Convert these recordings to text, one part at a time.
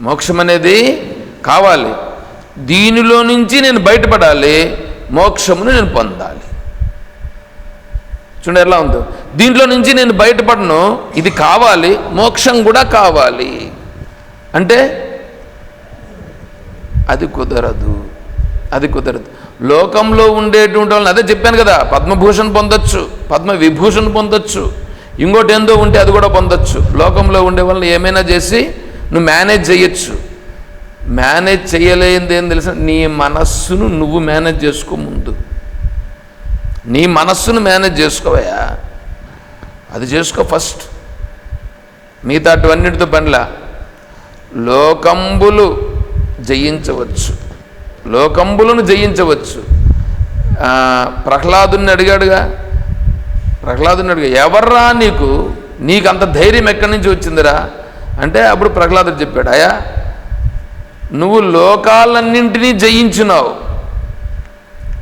మోక్షం అనేది కావాలి. దీనిలో నుంచి నేను బయటపడాలి మోక్షమును నేను పొందాలి. చూడండి ఎలా ఉందో. దీంట్లో నుంచి నేను బయటపడను ఇది కావాలి మోక్షం కూడా కావాలి. అంటే? అది కుదరదు అది కుదరదు. లోకంలో ఉండేటువంటి వాళ్ళని అదే చెప్పాను కదా పద్మభూషణ్ పొందొచ్చు పద్మ విభూషణ్ పొందొచ్చు. ఇంకోటి ఏందో ఉంటే అది కూడా పొందొచ్చు. లోకంలో ఉండే వాళ్ళని ఏమైనా చేసి నువ్వు మేనేజ్ చేయొచ్చు. మేనేజ్ చేయలేనిది ఏం తెలుసా? నీ మనస్సును నువ్వు మేనేజ్ చేసుకో ముందు. నీ మనస్సును మేనేజ్ చేసుకోవయా అది చేసుకో ఫస్ట్ మిగతా అటువన్నిటితో పనిలా. లోకంబులు జయించవచ్చు. లోకంబులను జయించవచ్చు. ప్రహ్లాదుని అడిగాడుగా? ప్రహ్లాదుని అడిగా ఎవర్రా నీకు? నీకు అంత ధైర్యం ఎక్కడి నుంచి వచ్చిందిరా? అంటే అప్పుడు ప్రహ్లాదుడు చెప్పాడు అయా నువ్వు లోకాలన్నింటినీ జయించినావు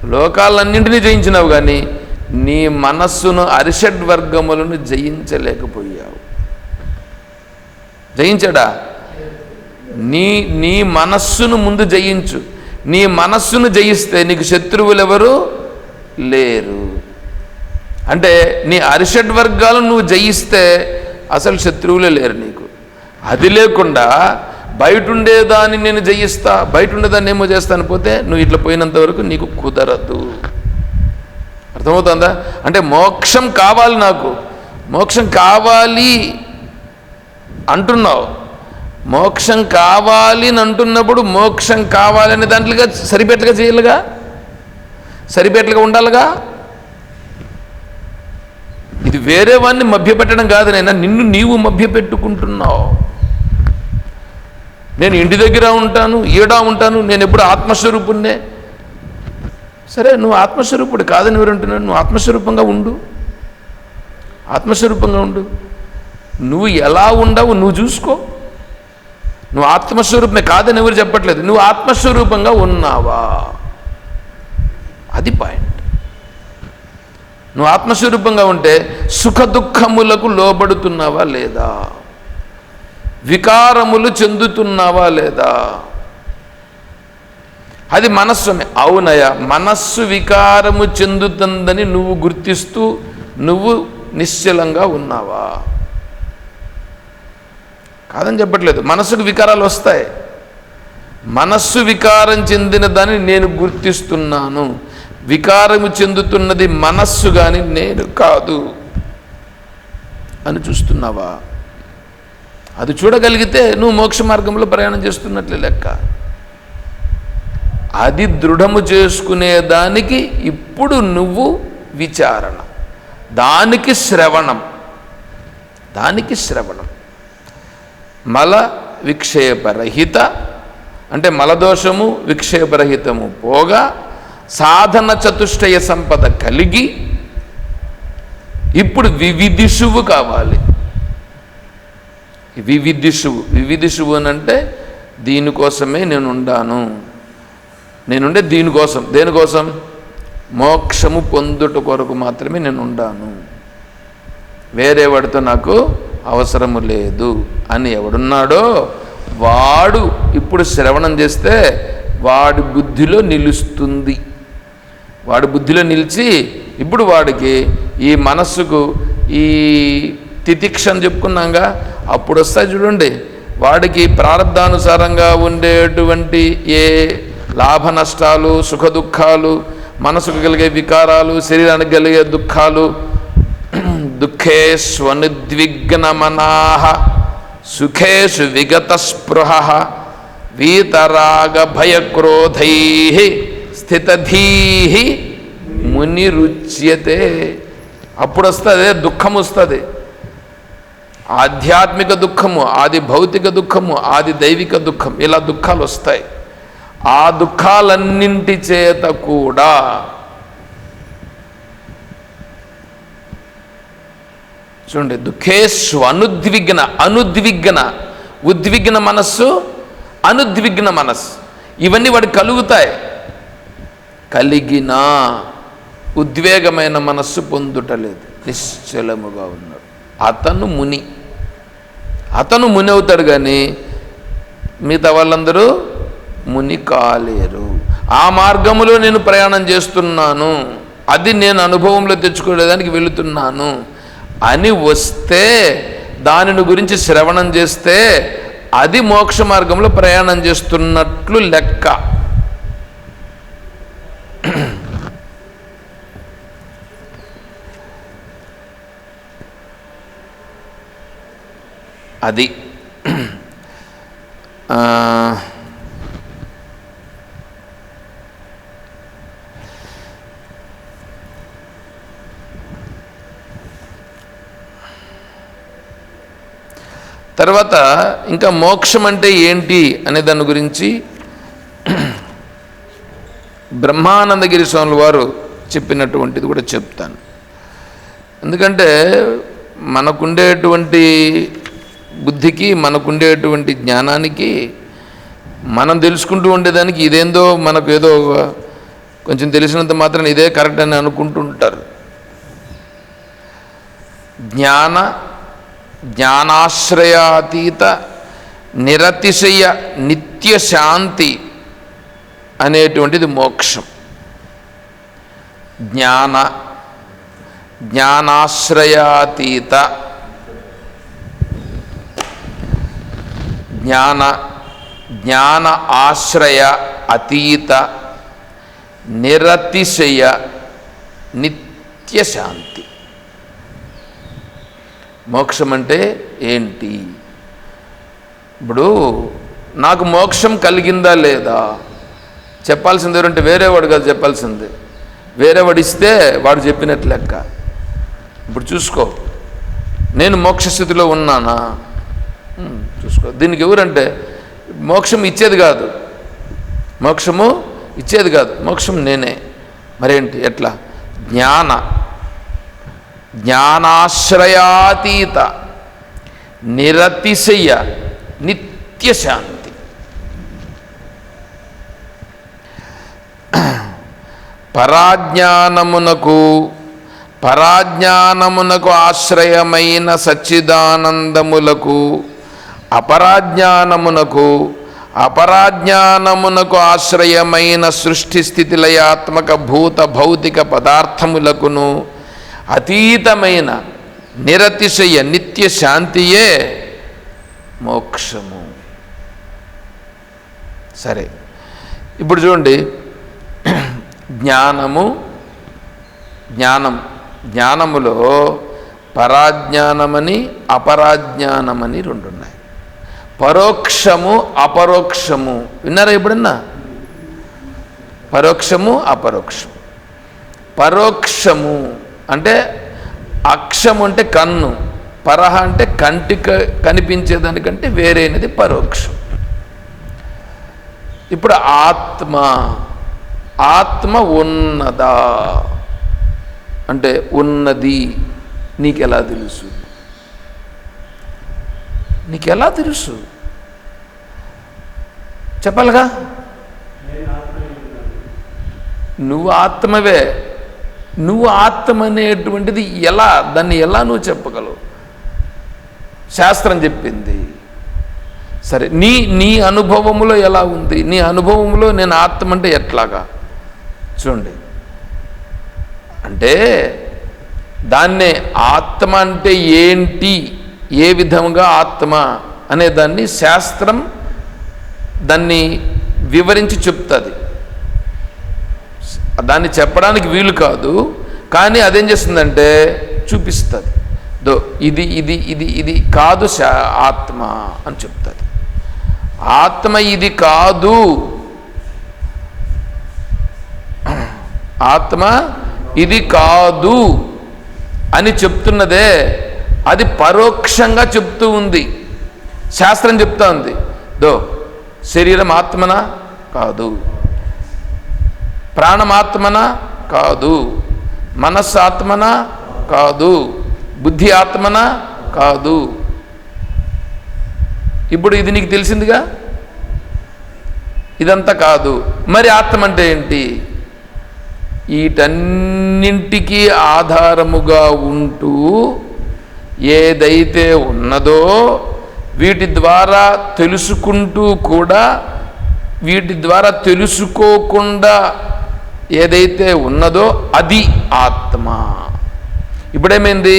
లోకాలన్నింటినీ జయించినావు కానీ నీ మనస్సును అరిషడ్ వర్గములను జయించలేకపోయావు. జయించాడా? నీ నీ మనస్సును ముందు జయించు. నీ మనస్సును జయిస్తే నీకు శత్రువులెవరు లేరు. అంటే నీ అరిషడ్ వర్గాలను నువ్వు జయిస్తే అసలు శత్రువులే లేరు నీకు. అది లేకుండా బయట ఉండేదాన్ని నేను జయిస్తా బయట ఉండేదాన్ని ఏమో చేస్తాను పోతే నువ్వు ఇట్లా పోయినంత వరకు నీకు కుదరదు. అర్థమవుతుందా? అంటే మోక్షం కావాలి నాకు. మోక్షం కావాలి అంటున్నావు. మోక్షం కావాలి అని అంటున్నప్పుడు మోక్షం కావాలనే దాంట్లోగా సరిపెట్లుగా చేయాలిగా? సరిపెట్లుగా ఉండాలిగా? ఇది వేరే వాడిని మభ్యపెట్టడం కాదు నైనా నిన్ను నీవు మభ్యపెట్టుకుంటున్నావు. నేను ఇంటి దగ్గర ఉంటాను ఈడా ఉంటాను నేను ఎప్పుడు ఆత్మస్వరూపుణ్ణే? సరే నువ్వు ఆత్మస్వరూపుడు కాదని ఎవరంటున్నాను నువ్వు ఆత్మస్వరూపంగా ఉండు. ఆత్మస్వరూపంగా ఉండు. నువ్వు ఎలా ఉండవు నువ్వు చూసుకో. నువ్వు ఆత్మస్వరూపమే కాదని ఎవరు చెప్పట్లేదు. నువ్వు ఆత్మస్వరూపంగా ఉన్నావా? అది పాయింట్. నువ్వు ఆత్మస్వరూపంగా ఉంటే సుఖ దుఃఖములకు లోబడుతున్నావా లేదా? వికారములు చెందుతున్నావా లేదా? అది మనస్సుమే అవునయ మనస్సు వికారము చెందుతుందని నువ్వు గుర్తిస్తూ నువ్వు నిశ్చలంగా ఉన్నావా? కాదని చెప్పట్లేదు. మనస్సుకు వికారాలు వస్తాయి. మనస్సు వికారం చెందిన దాన్ని నేను గుర్తిస్తున్నాను. వికారము చెందుతున్నది మనస్సు కానీ నేను కాదు. అని చూస్తున్నావా? అది చూడగలిగితే నువ్వు మోక్ష మార్గంలో ప్రయాణం చేస్తున్నట్లే లెక్క. అది దృఢము చేసుకునే దానికి ఇప్పుడు నువ్వు విచారణ. దానికి శ్రవణం. దానికి శ్రవణం. మల విక్షేపరహిత అంటే మలదోషము విక్షేపరహితము పోగా సాధన చతుష్టయ సంపద కలిగి ఇప్పుడు వివిధిషువు కావాలి. వివిధిషువు వివిధిషువు అని అంటే దీనికోసమే నేను ఉండాను నేనుండే దీనికోసం. దేనికోసం? మోక్షము పొందుట కొరకు మాత్రమే నేను ఉండాను వేరే వాడితో నాకు అవసరము లేదు అని ఎవడున్నాడో వాడు ఇప్పుడు శ్రవణం చేస్తే వాడి బుద్ధిలో నిలుస్తుంది. వాడి బుద్ధిలో నిలిచి ఇప్పుడు వాడికి ఈ మనస్సుకు ఈ తితిక్ష అని చెప్పుకున్నాగా అప్పుడు వస్తాయి చూడండి వాడికి ప్రారంధానుసారంగా ఉండేటువంటి ఏ లాభ నష్టాలు సుఖ దుఃఖాలు మనసుకు కలిగే వికారాలు శరీరానికి కలిగే దుఃఖాలు దుఃఖేష్వనుద్విగ్నమనాహ సుఖేషు విగత స్పృహ వీతరాగ భయక్రోధై స్థితధీ మునిరుచ్యతే. అప్పుడు వస్తుంది దుఃఖం వస్తుంది. ఆధ్యాత్మిక దుఃఖము ఆది భౌతిక దుఃఖము ఆది దైవిక దుఃఖం ఇలా దుఃఖాలు వస్తాయి. ఆ దుఃఖాలన్నింటి చేత కూడా చూడండి దుఃఖేషు అనుద్విగ్న అనుద్విగ్న ఉద్విగ్న మనస్సు అనుద్విగ్న మనస్సు. ఇవన్నీ వాడు కలుగుతాయి. కలిగిన ఉద్వేగమైన మనస్సు పొందుటలేదు. నిశ్చలముగా ఉన్నాడు. అతను ముని. అతను ముని అవుతాడు కానీ మిగతా వాళ్ళందరూ ముని కాలేరు ఆ మార్గములో నేను ప్రయాణం చేస్తున్నాను. అది నేను అనుభవంలో తెచ్చుకోలేదానికి వెళుతున్నాను. అని వస్తే దానిని గురించి శ్రవణం చేస్తే అది మోక్ష మార్గంలో ప్రయాణం చేస్తున్నట్లు లెక్క. అది. తర్వాత ఇంకా మోక్షం అంటే ఏంటి అనే దాని గురించి బ్రహ్మానందగిరి స్వాముల వారు చెప్పినటువంటిది కూడా చెప్తాను. ఎందుకంటే మనకుండేటువంటి బుద్ధికి మనకుండేటువంటి జ్ఞానానికి మనం తెలుసుకుంటూ ఉండేదానికి ఇదేందో మనకు ఏదో కొంచెం తెలిసినంత మాత్రం ఇదే కరెక్ట్ అని అనుకుంటుంటారు జ్ఞాన జ్ఞానాశ్రయాతీత నిరతిశయ నిత్య శాంతి అనేటువంటిది మోక్షం. జ్ఞాన జ్ఞానాశ్రయాతీత జ్ఞాన జ్ఞాన ఆశ్రయ అతీత నిరతిశయ నిత్య శాంతి మోక్షం అంటే ఏంటి? ఇప్పుడు నాకు మోక్షం కలిగిందా లేదా? చెప్పాల్సింది ఎవరంటే వేరేవాడు కాదు చెప్పాల్సింది. వేరేవాడు ఇస్తే వాడు చెప్పినట్లు లెక్క. ఇప్పుడు చూసుకో నేను మోక్ష స్థితిలో ఉన్నానా? చూసుకో. దీనికి ఎవరంటే మోక్షం ఇచ్చేది కాదు. మోక్షము ఇచ్చేది కాదు. మోక్షం నేనే. మరేంటి? ఎట్లా? జ్ఞాన. జ్ఞానాశ్రయాతీత. నిరతిశయ. నిత్యశాంతి. పరాజ్ఞానమునకు పరాజ్ఞానమునకు ఆశ్రయమైన సచ్చిదానందములకు అపరాజ్ఞానమునకు అపరాజ్ఞానమునకు ఆశ్రయమైన సృష్టి స్థితిలయాత్మక భూత భౌతిక పదార్థములకును అతీతమైన నిరతిశయ నిత్య శాంతియే మోక్షము. సరే ఇప్పుడు చూడండి. జ్ఞానము జ్ఞానం జ్ఞానములో పరాజ్ఞానమని అపరాజ్ఞానమని రెండు ఉన్నాయి పరోక్షము అపరోక్షము. విన్నారా ఎప్పుడన్నా? పరోక్షము అపరోక్షము పరోక్షము అంటే అక్షము అంటే కన్ను పరహ అంటే కంటికి కనిపించేదానికంటే వేరేనది పరోక్షం. ఇప్పుడు ఆత్మ ఆత్మ ఉన్నదా? అంటే ఉన్నది నీకెలా తెలుసు? నీకెలా తెలుసు? చెప్పాలిగా? నువ్వు ఆత్మవే. నువ్వు ఆత్మ అనేటువంటిది ఎలా దాన్ని ఎలా నువ్వు చెప్పగలవు? శాస్త్రం చెప్పింది. సరే నీ నీ అనుభవములో ఎలా ఉంది? నీ అనుభవంలో నేను ఆత్మ అంటే ఎట్లాగా? చూడండి. అంటే దాన్నే ఆత్మ అంటే ఏంటి? ఏ విధంగా ఆత్మ అనే దాన్ని శాస్త్రం దాన్ని వివరించి చెప్తుంది. దాన్ని చెప్పడానికి వీలు కాదు కానీ అదేం చేస్తుందంటే చూపిస్తుంది. దో ఇది ఇది ఇది ఇది కాదు శా ఆత్మ అని చెప్తుంది. ఆత్మ ఇది కాదు. ఆత్మ ఇది కాదు అని చెప్తున్నదే అది పరోక్షంగా చెప్తూ ఉంది. శాస్త్రం చెప్తా ఉంది. దో శరీరం ఆత్మన? కాదు. ప్రాణమాత్మన కాదు. మనస్సు ఆత్మన? కాదు. బుద్ధి ఆత్మన? కాదు. ఇప్పుడు ఇది నీకు తెలిసిందిగా? ఇదంతా కాదు. మరి ఆత్మ అంటే ఏంటి? వీటన్నింటికీ ఆధారముగా ఉంటూ ఏదైతే ఉన్నదో వీటి ద్వారా తెలుసుకుంటూ కూడా వీటి ద్వారా తెలుసుకోకుండా ఏదైతే ఉన్నదో అది ఆత్మ. ఇప్పుడేమైంది?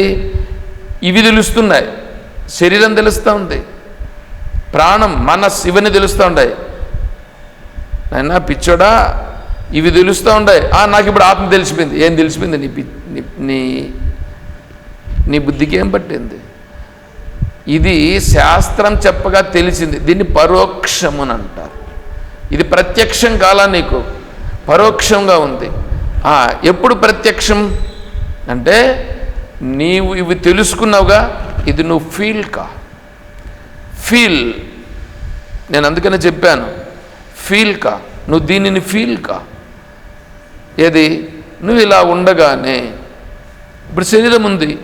ఇవి తెలుస్తున్నాయి. శరీరం తెలుస్తూ ఉంది ప్రాణం మనస్ ఇవన్నీ తెలుస్తూ ఉంటాయి అయినా పిచ్చోడా ఇవి తెలుస్తూ ఉంటాయి "ఆ, నాకు ఇప్పుడు ఆత్మ తెలిసిపోయింది. ఏం తెలిసిపోయింది? నీ నీ- నీ బుద్ధికి ఏం పట్టింది? ఇది శాస్త్రం చెప్పగా తెలిసింది. దీన్ని పరోక్షమని అంటారు. ఇది ప్రత్యక్షం కాలా నీకు? పరోక్షంగా ఉంది. ఎప్పుడు ప్రత్యక్షం? అంటే నీవు ఇవి తెలుసుకున్నావుగా ఇది నువ్వు ఫీల్ కా? ఫీల్ నేను అందుకనే చెప్పాను. ఫీల్ కా? నువ్వు దీనిని ఫీల్ కా? ఏది? నువ్వు ఇలా ఉండగానే. ఇప్పుడు శరీరం ఉంది.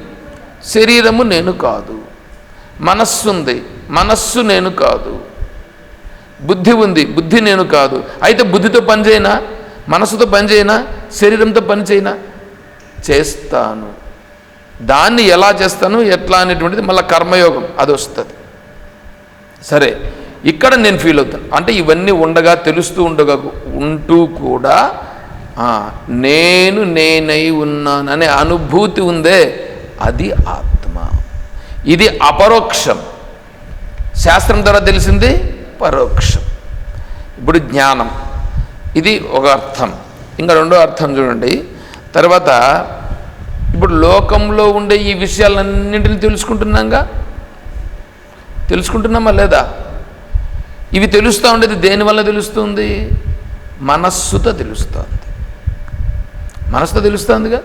శరీరము నేను కాదు. మనస్సు ఉంది మనస్సు నేను కాదు. బుద్ధి ఉంది బుద్ధి నేను కాదు. అయితే బుద్ధితో పని చేయనా? మనసుతో పని చేయనా? శరీరంతో పని చేయనా? చేస్తాను. దాన్ని ఎలా చేస్తాను? ఎట్లా అనేటువంటిది మళ్ళీ కర్మయోగం అది వస్తుంది. సరే ఇక్కడ నేను ఫీల్ అవుతాను. అంటే ఇవన్నీ ఉండగా తెలుస్తూ ఉండగా ఉంటూ కూడా నేను నేనై ఉన్నాను అనే అనుభూతి ఉందే. అది ఆత్మ. ఇది అపరోక్షం. శాస్త్రం ద్వారా తెలిసింది పరోక్షం. ఇప్పుడు జ్ఞానం. ఇది ఒక అర్థం. ఇంకా రెండో అర్థం చూడండి. తర్వాత ఇప్పుడు లోకంలో ఉండే ఈ విషయాలన్నింటినీ తెలుసుకుంటున్నాంగా? తెలుసుకుంటున్నామా లేదా? ఇవి తెలుస్తూ ఉండేది దేనివల్ల తెలుస్తుంది? మనస్సుతో తెలుస్తుంది. మనస్సుతో తెలుస్తుందిగా?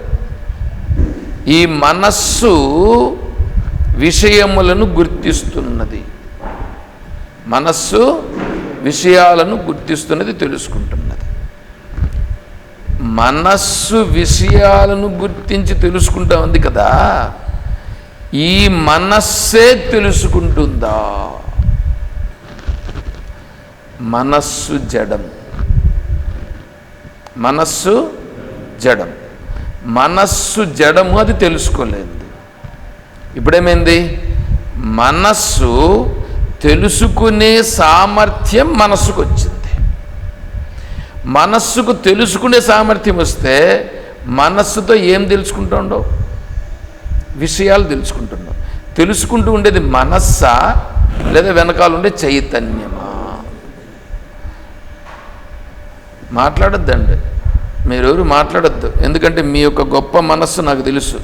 ఈ మనస్సు విషయములను గుర్తిస్తున్నది. మనస్సు విషయాలను గుర్తిస్తున్నది తెలుసుకుంటున్నది. మనస్సు విషయాలను గుర్తించి తెలుసుకుంటా ఉంది కదా. ఈ మనస్సే తెలుసుకుంటుందా? మనస్సు జడం. మనస్సు జడం. మనస్సు జడము అది తెలుసుకోలేదు. ఇప్పుడేమైంది? మనస్సు తెలుసుకునే సామర్థ్యం మనస్సుకు వచ్చింది మనస్సుకు తెలుసుకునే సామర్థ్యం వస్తే మనస్సుతో ఏం తెలుసుకుంటుండో విషయాలు తెలుసుకుంటుండో తెలుసుకుంటూ ఉండేది మనస్సా? లేదా వెనకాల ఉండే చైతన్యమా? మాట్లాడద్దండి. మీరెవరు మాట్లాడద్దు. ఎందుకంటే మీ యొక్క గొప్ప మనస్సు నాకు తెలుసు.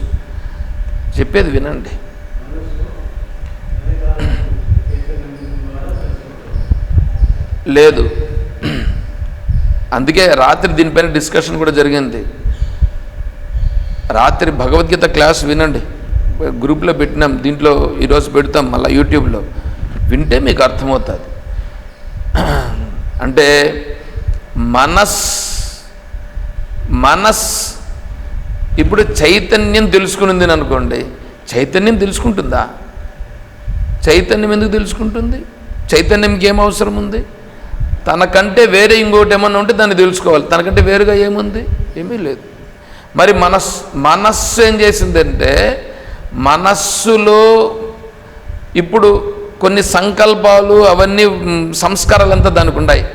చెప్పేది వినండి. లేదు. అందుకే రాత్రి దీనిపైన డిస్కషన్ కూడా జరిగింది. రాత్రి భగవద్గీత క్లాస్ వినండి. గ్రూప్లో పెట్టినాం. దీంట్లో ఈరోజు పెడతాం మళ్ళీ యూట్యూబ్లో. వింటే మీకు అర్థమవుతుంది. అంటే మనస్ మనస్ ఇప్పుడు చైతన్యం తెలుసుకునింది అనుకోండి చైతన్యం తెలుసుకుంటుందా? చైతన్యం ఎందుకు తెలుసుకుంటుంది? చైతన్యంకి ఏం అవసరం ఉంది? తనకంటే వేరే ఇంకోటి ఏమన్నా ఉంటే దాన్ని తెలుసుకోవాలి. తనకంటే వేరుగా ఏముంది? ఏమీ లేదు. మరి మనస్ మనస్సు ఏం చేసిందంటే మనస్సులో ఇప్పుడు కొన్ని సంకల్పాలు అవన్నీ సంస్కారాలు సంస్కారాలంతా దానికి ఉన్నాయి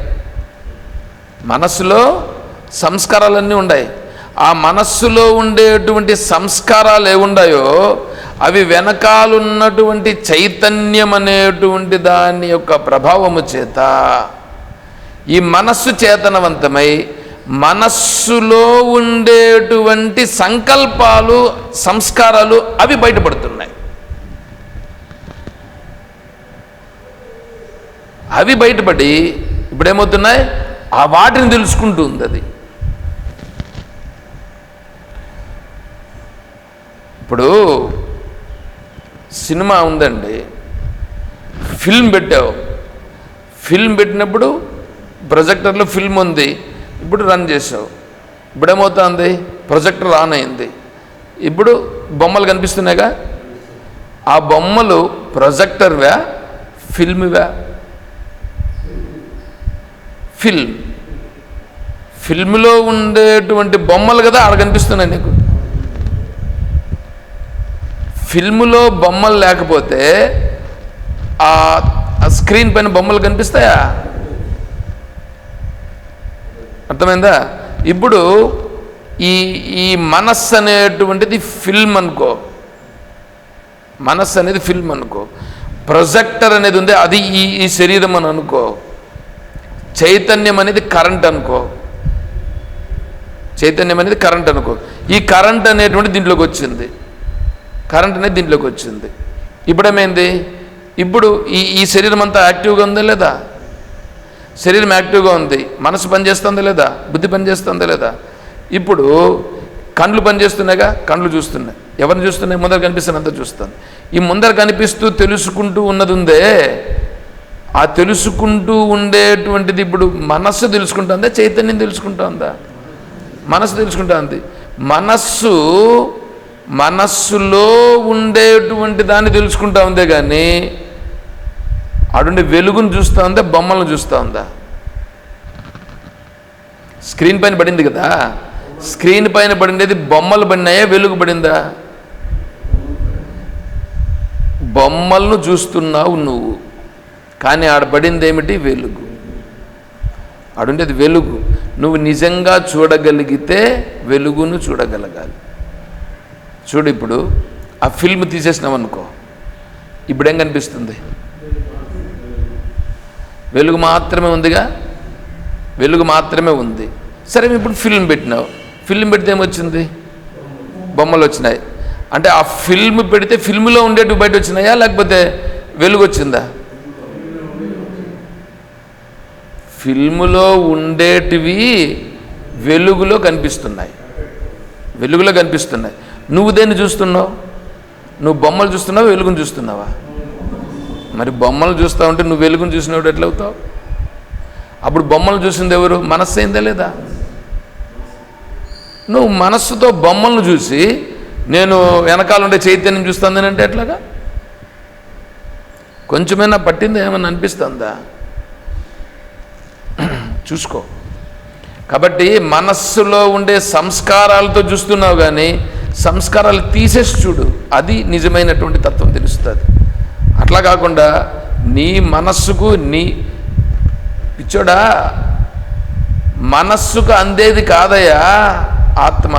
మనస్సులో సంస్కారాలన్నీ ఉన్నాయి ఆ మనస్సులో ఉండేటువంటి సంస్కారాలు ఏముండాయో అవి వెనకాలన్నటువంటి చైతన్యం అనేటువంటి దాని యొక్క ప్రభావము చేత ఈ మనస్సు చేతనవంతమై మనస్సులో ఉండేటువంటి సంకల్పాలు సంస్కారాలు అవి బయటపడుతున్నాయి. అవి బయటపడి ఇప్పుడేమవుతున్నాయి? ఆ వాటిని తెలుసుకుంటూ ఉంది అది. ఇప్పుడు సినిమా ఉందండి. ఫిల్మ్ పెట్టావు. ఫిల్మ్ పెట్టినప్పుడు ప్రొజెక్టర్లో ఫిల్మ్ ఉంది. ఇప్పుడు రన్ చేసావు. ఇప్పుడు ఏమవుతుంది? ప్రొజెక్టర్ ఆన్ అయింది. ఇప్పుడు బొమ్మలు కనిపిస్తున్నాయిగా? ఆ బొమ్మలు ప్రొజెక్టర్వా? ఫిల్మ్వా? ఫిల్మ్. ఫిల్మ్లో ఉండేటువంటి బొమ్మలు కదా ఆడ కనిపిస్తున్నాయి నీకు. ఫిల్ములో బొమ్మలు లేకపోతే ఆ ఆ స్క్రీన్ పైన బొమ్మలు కనిపిస్తాయా? అర్థమైందా? ఇప్పుడు ఈ ఈ మనస్సు అనేటువంటిది ఫిల్మ్ అనుకో. మనస్సు అనేది ఫిల్మ్ అనుకో. ప్రొజెక్టర్ అనేది ఉంది అది ఈ ఈ శరీరం అని అనుకో. చైతన్యం అనేది కరెంట్ అనుకో. చైతన్యం అనేది కరెంట్ అనుకో. ఈ కరెంట్ అనేటువంటి దీంట్లోకి వచ్చింది. కరెంట్ అనేది దీంట్లోకి వచ్చింది. ఇప్పుడు ఏమైంది ఇప్పుడు ఈ ఈ శరీరం అంతా యాక్టివ్గా ఉందా లేదా? శరీరం యాక్టివ్గా ఉంది. మనసు పనిచేస్తుందా లేదా? బుద్ధి పనిచేస్తుందా లేదా? ఇప్పుడు కండ్లు పనిచేస్తున్నాయిగా? కండ్లు చూస్తున్నాయి. ఎవరిని చూస్తున్నాయి? ముందర కనిపిస్తున్నంత చూస్తాను. ఈ ముందర కనిపిస్తూ తెలుసుకుంటూ ఉన్నది ఉందే. ఆ తెలుసుకుంటూ ఉండేటువంటిది ఇప్పుడు మనస్సు తెలుసుకుంటుందా చైతన్యం తెలుసుకుంటుందా మనస్సు తెలుసుకుంటుంది మనస్సు మనస్సులో ఉండేటువంటి దాన్ని తెలుసుకుంటా ఉందే కానీ అడుండి వెలుగును చూస్తూ ఉందా బొమ్మలను చూస్తూ ఉందా? స్క్రీన్ పైన పడింది కదా? స్క్రీన్ పైన పడిండేది బొమ్మలు పడినాయా వెలుగు పడిందా? బొమ్మలను చూస్తున్నావు నువ్వు కానీ ఆడ పడింది ఏమిటి వెలుగు? ఆడుండేది వెలుగు. నువ్వు నిజంగా చూడగలిగితే వెలుగును చూడగలగాలి. చూడు ఇప్పుడు ఆ ఫిల్మ్ తీసేసినాం అనుకో ఇప్పుడు ఏం కనిపిస్తుంది? వెలుగు మాత్రమే ఉందిగా? వెలుగు మాత్రమే ఉంది. సరే ఇప్పుడు ఫిల్మ్ పెట్టినావు ఫిల్మ్ పెడితే ఏమొచ్చింది? బొమ్మలు వచ్చినాయి. అంటే ఆ ఫిల్మ్ పెడితే ఫిల్మ్లో ఉండేటివి బయట వచ్చినాయా? లేకపోతే వెలుగు వచ్చిందా? ఫిల్మ్లో ఉండేటివి వెలుగులో కనిపిస్తున్నాయి. వెలుగులో కనిపిస్తున్నాయి. నువ్వు దేన్ని చూస్తున్నావు? నువ్వు బొమ్మలు చూస్తున్నావు వెలుగును చూస్తున్నావా? మరి బొమ్మలు చూస్తా ఉంటే నువ్వు వెలుగును చూసినప్పుడు ఎట్లా అవుతావు? అప్పుడు బొమ్మలు చూసింది ఎవరు? మనస్సు అయిందా లేదా? నువ్వు మనస్సుతో బొమ్మలను చూసి నేను వెనకాల ఉండే చైతన్యం చూస్తుందని అంటే ఎట్లాగా? కొంచెమైనా పట్టిందా? ఏమన్నా అనిపిస్తుందా? చూసుకో. కాబట్టి మనస్సులో ఉండే సంస్కారాలతో చూస్తున్నావు కానీ సంస్కారాలు తీసేసి చూడు. అది నిజమైనటువంటి తత్వం తెలుస్తుంది. అట్లా కాకుండా నీ మనస్సుకు నీ పిచ్చోడా మనస్సుకు అందేది కాదయ్యా ఆత్మ.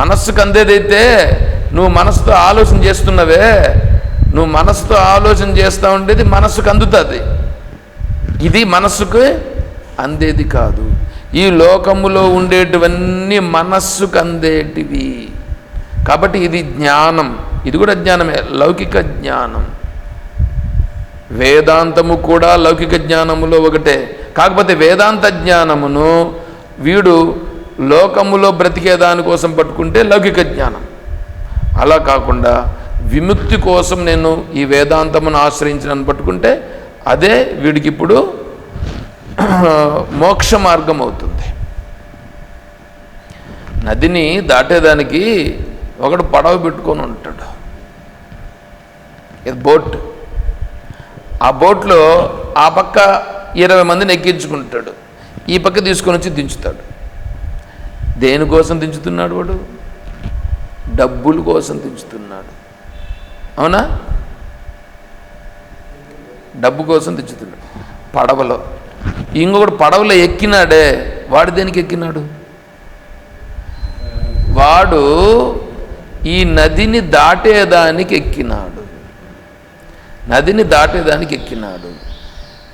మనస్సుకు అందేదైతే నువ్వు మనసుతో ఆలోచన చేస్తున్నవే. నువ్వు మనసుతో ఆలోచన చేస్తూ ఉండేది మనస్సుకు అందుతుంది. ఇది మనస్సుకు అందేది కాదు. ఈ లోకములో ఉండేటివన్నీ మనస్సుకు అందేటివి కాబట్టి ఇది జ్ఞానం. ఇది కూడా జ్ఞానమే. లౌకిక జ్ఞానం. వేదాంతము కూడా లౌకిక జ్ఞానములో ఒకటే. కాకపోతే వేదాంత జ్ఞానమును వీడు లోకములో బ్రతికే దానికోసం పట్టుకుంటే లౌకిక జ్ఞానం. అలా కాకుండా విముక్తి కోసం నేను ఈ వేదాంతమును ఆశ్రయించిన పట్టుకుంటే అదే వీడికి ఇప్పుడు మోక్ష మార్గం అవుతుంది. నదిని దాటేదానికి ఒకడు పడవ పెట్టుకొని ఉంటాడు. ఇది బోట్. ఆ బోట్లో ఆ పక్క ఇరవై మందిని ఎక్కించుకుంటాడు. ఈ పక్క తీసుకొని వచ్చి దించుతాడు. దేనికోసం దించుతున్నాడు వాడు? డబ్బుల కోసం దించుతున్నాడు. అవునా? డబ్బు కోసం దించుతున్నాడు. పడవలో. ఇంకొకడు పడవలో ఎక్కినాడే వాడు దేనికి ఎక్కినాడు? వాడు ఈ నదిని దాటేదానికి ఎక్కినాడు. నదిని దాటేదానికి ఎక్కినాడు.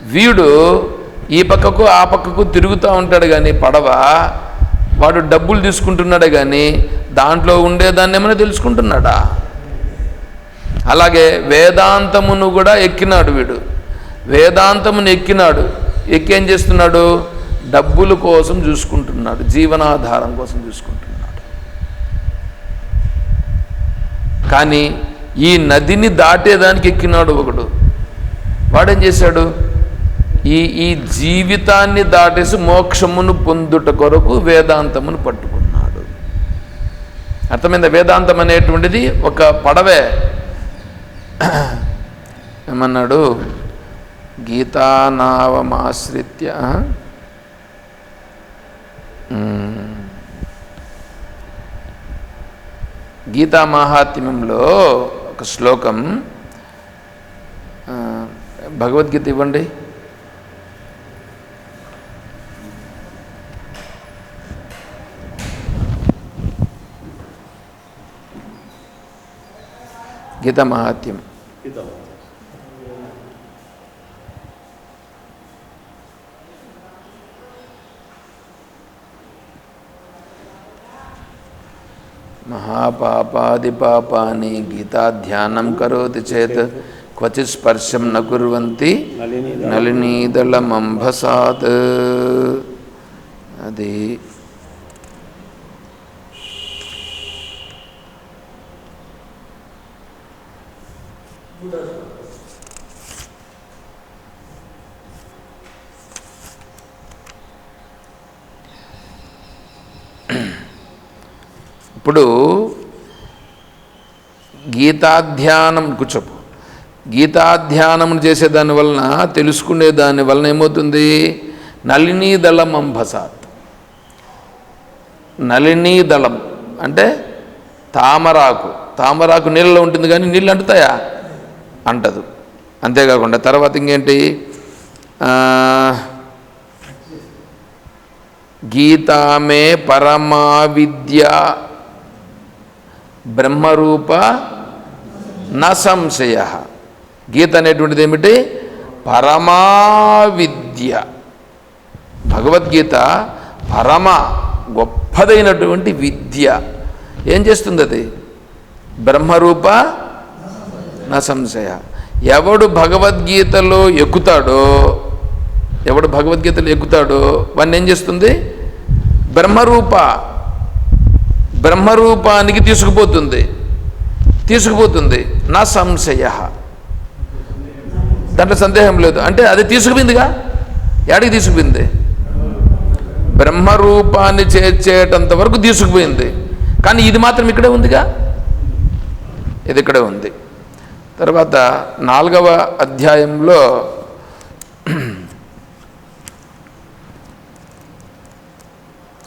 వీడు ఈ పక్కకు ఆ పక్కకు తిరుగుతూ ఉంటాడు కానీ పడవ వాడు డబ్బులు తీసుకుంటున్నాడే కానీ దాంట్లో ఉండేదాన్ని ఏమైనా తెలుసుకుంటున్నాడా? అలాగే వేదాంతమును కూడా ఎక్కినాడు వీడు. వేదాంతమును ఎక్కినాడు. ఎక్కేం చేస్తున్నాడు? డబ్బుల కోసం చూసుకుంటున్నాడు. జీవనాధారం కోసం చూసుకుంటున్నాడు. కానీ ఈ నదిని దాటేదానికి ఎక్కినాడు ఒకడు. వాడేం చేశాడు? ఈ ఈ జీవితాన్ని దాటేసి మోక్షమును పొందుట కొరకు వేదాంతమును పట్టుకున్నాడు. అర్థమైందా? వేదాంతం అనేటువంటిది ఒక పడవే. ఏమన్నాడు? గీతానావమాశ్రిత్య. గీతా మహాత్మ్యంలో ఒక శ్లోకం భగవద్గీత ఇవ్వండి. గీత మహాత్యం మహాపాపాదిపాపాని గీతాధ్యానం కరోతి చేత్. క్వచిత్ స్పర్శం న కుర్వంతి నలినీదళమంభసాత్ అది. ఇప్పుడు గీతాధ్యానం కూర్చోపు గీతాధ్యానం చేసే దాని వలన తెలుసుకునే దాని వలన ఏమవుతుంది? నళినీదళం అంబసాత్ నళినీదళం అంటే తామరాకు. తామరాకు నీళ్ళలో ఉంటుంది కానీ నీళ్ళు అంటుతాయా? అంటదు. అంతేకాకుండా తర్వాత ఇంకేంటి? గీతామే పరమావిద్య బ్రహ్మరూప నసంశయ సంశయ. గీత అనేటువంటిది ఏమిటి? పరమా విద్య భగవద్గీత పరమ గొప్పదైనటువంటి విద్య. ఏం చేస్తుంది అది? బ్రహ్మరూప నా సంశయ. ఎవడు భగవద్గీతలో ఎక్కుతాడో ఎవడు భగవద్గీతలో ఎక్కుతాడో వాడిని ఏం చేస్తుంది? బ్రహ్మరూప బ్రహ్మరూపానికి తీసుకుపోతుంది. తీసుకుపోతుంది. నా సంశయ. దాంట్లో సందేహం లేదు. అంటే అది తీసుకుపోయిందిగా? యాడికి తీసుకుపోయింది? బ్రహ్మరూపాన్ని చేర్చేటంత వరకు తీసుకుపోయింది. కానీ ఇది మాత్రం ఇక్కడే ఉందిగా? ఇది ఇక్కడే ఉంది. తర్వాత నాలుగవ అధ్యాయంలో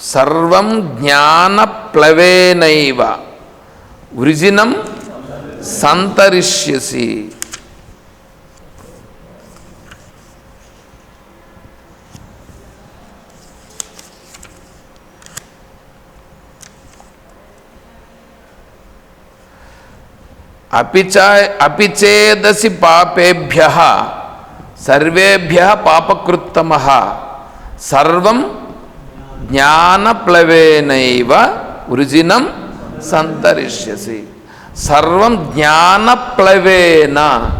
సర్వం జ్ఞానప్లవేనైవ వృజినం సంతరిష్యసి. అపిచ అపిచేదసి పాపేభ్య. సర్వేభ్య పాపకృత్తమ. సర్వం జ్ఞానప్లవేనైవ వృజినం సంతరిష్యసి. సర్వం జ్ఞానప్లవేన.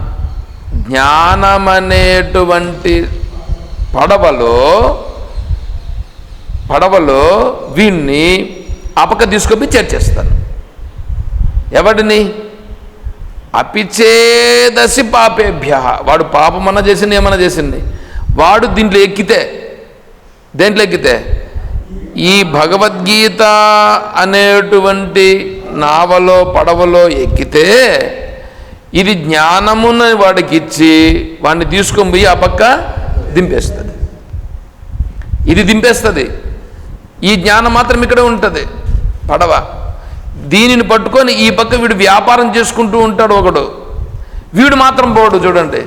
జ్ఞానమనేటువంటి పడవలో పడవలో వీణ్ణి అపక తీసుకొని చేర్చేస్తాను ఎవడిని? అపిచేదసి పాపేభ్య. వాడు పాపమన్నా చేసింది ఏమన్నా చేసింది. వాడు దీంట్లో ఎక్కితే దేంట్లో ఎక్కితే? ఈ భగవద్గీత అనేటువంటి నావలో పడవలో ఎక్కితే ఇది జ్ఞానమున వాడికి ఇచ్చి వాడిని తీసుకొని పోయి ఆ పక్క దింపేస్తుంది. ఇది దింపేస్తుంది. ఈ జ్ఞానం మాత్రం ఇక్కడే ఉంటుంది. పడవ. దీనిని పట్టుకొని ఈ పక్క వీడు వ్యాపారం చేసుకుంటూ ఉంటాడు ఒకడు. వీడు మాత్రం పోడు చూడండి.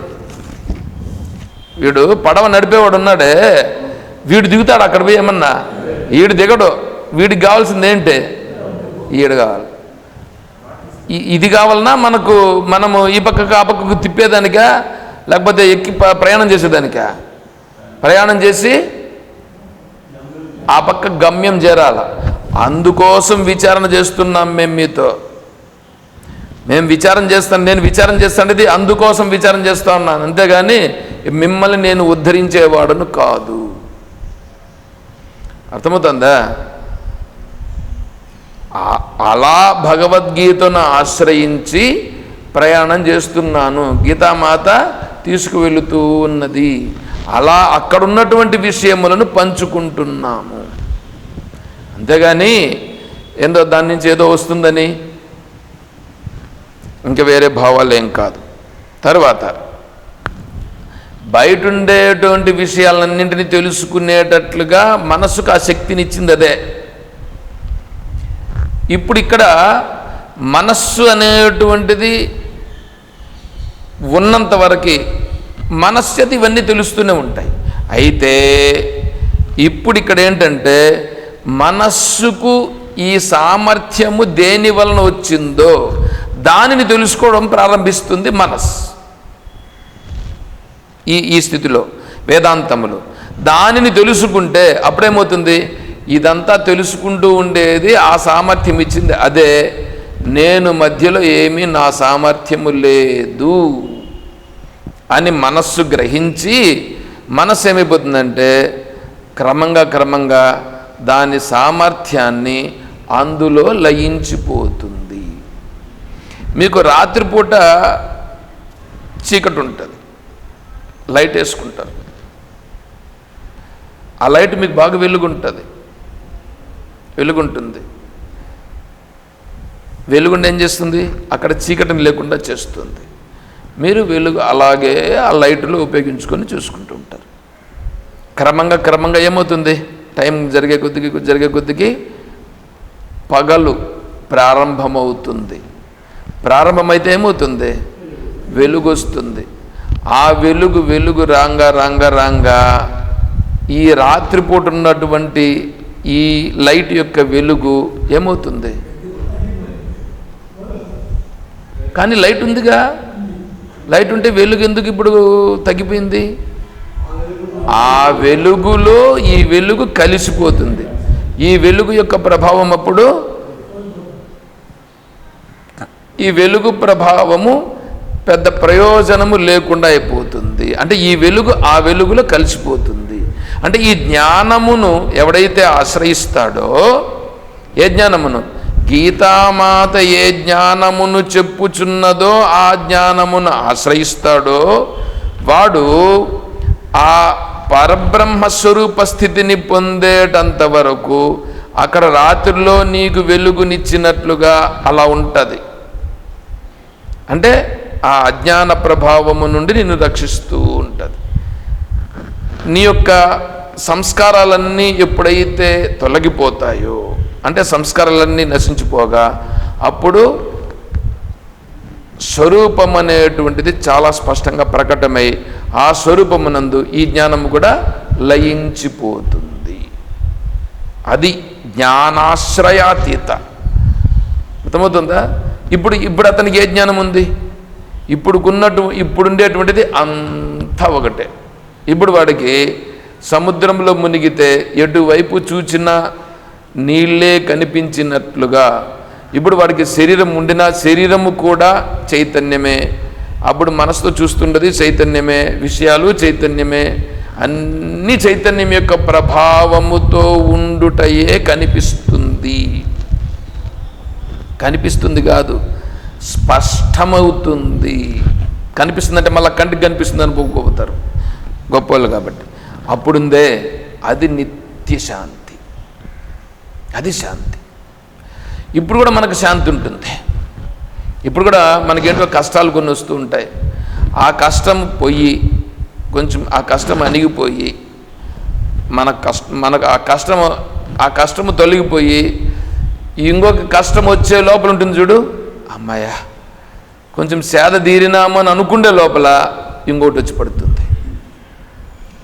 వీడు పడవ నడిపేవాడు ఉన్నాడే. వీడు దిగుతాడు అక్కడ పోయి ఏమన్నా? వీడు దిగడు. వీడికి కావాల్సింది ఏంటి? ఈడు కావాలి. ఇది కావాలన్నా మనకు మనము ఈ పక్కకు ఆ పక్కకు తిప్పేదానికా? లేకపోతే ఎక్కి ప్రయాణం చేసేదానికా? ప్రయాణం చేసి ఆ పక్క గమ్యం చేరాల. అందుకోసం విచారణ చేస్తున్నాం మేము మీతో. మేము విచారం చేస్తాను నేను విచారం చేస్తానేది అందుకోసం విచారం చేస్తా ఉన్నాను. అంతేగాని మిమ్మల్ని నేను ఉద్ధరించేవాడును కాదు. అర్థమవుతుందా? అలా భగవద్గీతను ఆశ్రయించి ప్రయాణం చేస్తున్నాను. గీతామాత తీసుకువెళుతూ ఉన్నది. అలా అక్కడున్నటువంటి విషయములను పంచుకుంటున్నాము. అంతేగాని ఏందో దాని నుంచి ఏదో వస్తుందని. ఇంకా వేరే భావాలు ఏం కాదు. తర్వాత బయట ఉండేటువంటి విషయాలన్నింటినీ తెలుసుకునేటట్లుగా మనసుకు ఆ శక్తినిచ్చింది అదే. ఇప్పుడు ఇక్కడ మనస్సు అనేటువంటిది ఉన్నంత వరకు ఇవన్నీ తెలుస్తూనే ఉంటాయి. అయితే ఇప్పుడు ఇక్కడ ఏంటంటే మనస్సుకు ఈ సామర్థ్యము దేని వలన వచ్చిందో దానిని తెలుసుకోవడం ప్రారంభిస్తుంది మనస్సు. ఈ ఈ స్థితిలో వేదాంతములు. దానిని తెలుసుకుంటే అప్పుడేమవుతుంది? ఇదంతా తెలుసుకుంటూ ఉండేది ఆ సామర్థ్యం ఇచ్చింది. అదే నేను మధ్యలో ఏమీ నా సామర్థ్యము లేదు అని మనస్సు గ్రహించి మనస్సు ఏమైపోతుందంటే క్రమంగా క్రమంగా దాని సామర్థ్యాన్ని అందులో లయించిపోతుంది. మీకు రాత్రిపూట చీకటి ఉంటుంది. లైట్ వేసుకుంటారు. ఆ లైట్ మీకు బాగా వెలుగుంటుంది. వెలుగుంటుంది. వెలుగుండి ఏం చేస్తుంది? అక్కడ చీకటిని లేకుండా చేస్తుంది. మీరు వెలుగు అలాగే ఆ లైట్లు ఉపయోగించుకొని చూసుకుంటూ ఉంటారు. క్రమంగా క్రమంగా ఏమవుతుంది? టైం జరిగే కొద్దికి జరిగే కొద్దికి పగలు ప్రారంభమవుతుంది. ప్రారంభమైతే ఏమవుతుంది? వెలుగొస్తుంది. ఆ వెలుగు వెలుగు రాంగా రాంగా రాంగా. ఈ రాత్రిపూట ఉన్నటువంటి ఈ లైట్ యొక్క వెలుగు ఏమవుతుంది? కానీ లైట్ ఉందిగా? లైట్ ఉంటే వెలుగు ఎందుకు ఇప్పుడు తగ్గిపోయింది? ఆ వెలుగులో ఈ వెలుగు కలిసిపోతుంది. ఈ వెలుగు యొక్క ప్రభావం అప్పుడు? ఈ వెలుగు ప్రభావము పెద్ద ప్రయోజనము లేకుండా అయిపోతుంది. అంటే ఈ వెలుగు ఆ వెలుగులో కలిసిపోతుంది. అంటే ఈ జ్ఞానమును ఎవడైతే ఆశ్రయిస్తాడో ఏ జ్ఞానమును? గీతామాత ఏ జ్ఞానమును చెప్పుచున్నదో ఆ జ్ఞానమును ఆశ్రయిస్తాడో వాడు ఆ పరబ్రహ్మ స్వరూప స్థితిని పొందేటంత వరకు అక్కడ రాత్రిలో నీకు వెలుగునిచ్చినట్లుగా అలా ఉంటుంది. అంటే ఆ అజ్ఞాన ప్రభావము నుండి నిన్ను రక్షిస్తూ ఉంటుంది. నీ యొక్క సంస్కారాలన్నీ ఎప్పుడైతే తొలగిపోతాయో అంటే సంస్కారాలన్నీ నశించిపోగా అప్పుడు స్వరూపం అనేటువంటిది చాలా స్పష్టంగా ప్రకటమై ఆ స్వరూపమునందు ఈ జ్ఞానము కూడా లయించిపోతుంది. అది జ్ఞానాశ్రయాతీత. అర్థమవుతుందా? ఇప్పుడు ఇప్పుడు అతనికి ఏ జ్ఞానం ఉంది ఇప్పుడుకున్నట్టు ఇప్పుడు ఉండేటువంటిది అంతా ఒకటే. ఇప్పుడు వాడికి సముద్రంలో మునిగితే ఎటువైపు చూచినా నీళ్ళే కనిపించినట్లుగా ఇప్పుడు వాడికి శరీరం ఉండినా శరీరము కూడా చైతన్యమే. అప్పుడు మనసుతో చూస్తుండది చైతన్యమే విషయాలు చైతన్యమే. అన్ని చైతన్యం యొక్క ప్రభావముతో ఉండుటయే కనిపిస్తుంది. కనిపిస్తుంది కాదు. స్పష్టమవుతుంది. కనిపిస్తుందంటే మళ్ళీ కంటికి కనిపిస్తుంది అనుకోకపోతారు గొప్పవాళ్ళు కాబట్టి. అప్పుడుందే అది నిత్య శాంతి. అది శాంతి. ఇప్పుడు కూడా మనకు శాంతి ఉంటుంది. ఇప్పుడు కూడా మనకేంటో కష్టాలు కొన్ని వస్తూ ఉంటాయి. ఆ కష్టం పోయి కొంచెం ఆ కష్టం అణిగిపోయి మన కష్ట మనకు ఆ కష్టం ఆ కష్టము తొలగిపోయి ఇంకొక కష్టం వచ్చే లోపల ఉంటుంది చూడు. అమ్మాయ కొంచెం సేద తీరినామని అని అనుకుండే లోపల ఇంకోటి వచ్చి పడుతుంది.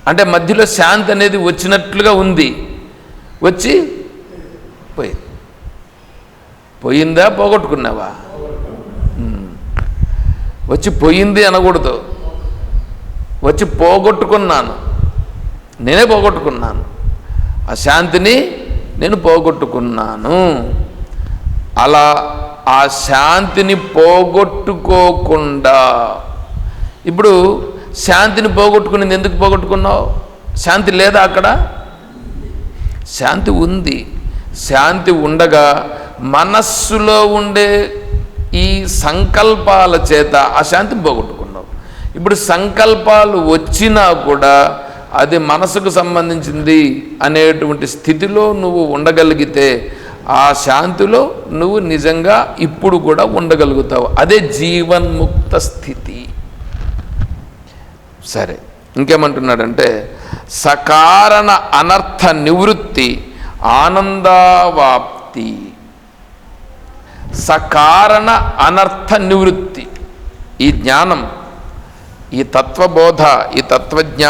అంటే మధ్యలో శాంతి అనేది వచ్చినట్లుగా ఉంది. వచ్చి పోయింది. పోయిందా పోగొట్టుకున్నావా? వచ్చి పోయింది అనకూడదు. వచ్చి పోగొట్టుకున్నాను. నేనే పోగొట్టుకున్నాను. ఆ శాంతిని నేను పోగొట్టుకున్నాను. అలా ఆ శాంతిని పోగొట్టుకోకుండా. ఇప్పుడు శాంతిని పోగొట్టుకునేది ఎందుకు పోగొట్టుకున్నావు? శాంతి లేదా అక్కడ? శాంతి ఉంది. శాంతి ఉండగా మనస్సులో ఉండే ఈ సంకల్పాల చేత ఆ శాంతిని పోగొట్టుకున్నావు. ఇప్పుడు సంకల్పాలు వచ్చినా కూడా అది మనసుకు సంబంధించింది అనేటువంటి స్థితిలో నువ్వు ఉండగలిగితే ఆ శాంతిలో నువ్వు నిజంగా ఇప్పుడు కూడా ఉండగలుగుతావు. అదే జీవన్ముక్త స్థితి. సరే ఇంకేమంటున్నాడంటే సకారణ అనర్థ నివృత్తి ఆనందావాప్తి. సకారణ అనర్థ నివృత్తి. ఈ జ్ఞానం ఈ తత్వబోధ ఈ తత్వజ్ఞా